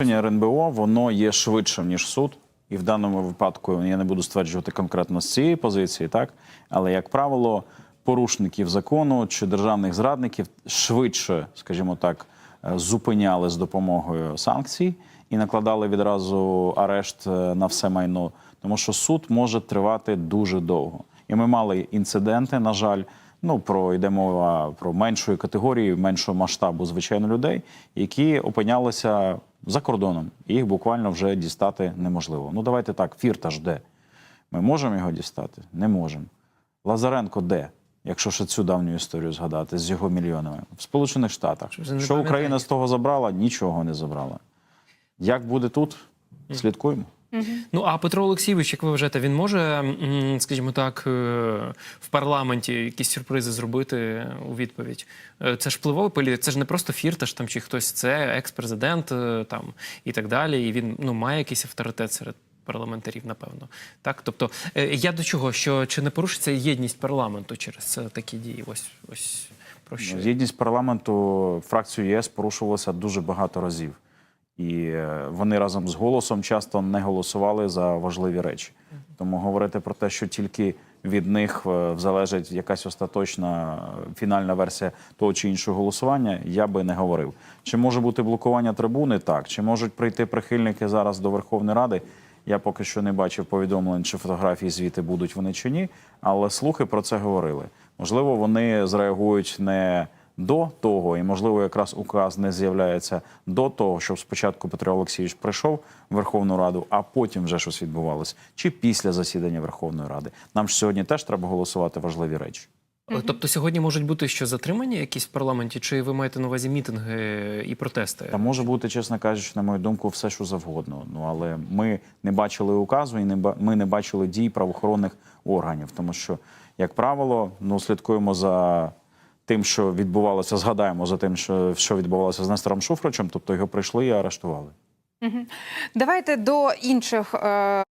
Рішення РНБО воно є швидшим ніж суд, і в даному випадку я не буду стверджувати конкретно з цієї позиції, так але як правило, порушників закону чи державних зрадників швидше, скажімо так, е, зупиняли з допомогою санкцій і накладали відразу арешт е, на все майно, тому що суд може тривати дуже довго. І ми мали інциденти, на жаль. Ну, про йде мова про меншої категорії, меншого масштабу, звичайно, людей, які опинялися за кордоном. І їх буквально вже дістати неможливо. Ну, давайте так, фірташ де? Ми можемо його дістати? Не можемо. Лазаренко де? Якщо ще цю давню історію згадати з його мільйонами в Сполучених Штатах. Що Що Україна з того забрала? Нічого не забрала. Як буде тут? Слідкуємо. Ну а Петро Олексійович, як ви вважаєте, він може, скажімо так, е, в парламенті якісь сюрпризи зробити у відповідь? Е, Це ж впливовий політик, це ж не просто фірташ там чи хтось, це екс-президент е, там і так далі. І він ну має якийсь авторитет серед. Парламентарів, напевно, так. Тобто, я до чого, що чи не порушиться єдність парламенту через такі дії? Ось ось про що. Єдність парламенту фракцію ЄС порушувалася дуже багато разів. І е, вони разом з голосом часто не голосували за важливі речі. Тому говорити про те, що тільки від них е, залежить якась остаточна е, фінальна версія того чи іншого голосування, я би не говорив. Чи може бути блокування трибуни? Так. Чи можуть прийти прихильники зараз до Верховної Ради? Я поки що не бачив повідомлень, чи фотографії звіти будуть вони чи ні, але слухи про це говорили. Можливо, вони зреагують не до того, і можливо, якраз указ не з'являється до того, щоб спочатку Петро Олексійович прийшов в Верховну Раду, а потім вже щось відбувалось, чи після засідання Верховної Ради. Нам ж сьогодні теж треба голосувати важливі речі. Е, Тобто сьогодні можуть бути що затримання якісь в парламенті, чи ви маєте на увазі мітинги і протести? Та може бути, чесно кажучи, на мою думку, все що завгодно. Ну але ми не бачили указу і не ми не бачили дій правоохоронних органів, тому що, як правило, ну слідкуємо за тим, що відбувалося, згадаємо за тим, що, що відбувалося з Нестором Шуфричем, тобто його прийшли і арештували. Давайте до інших е,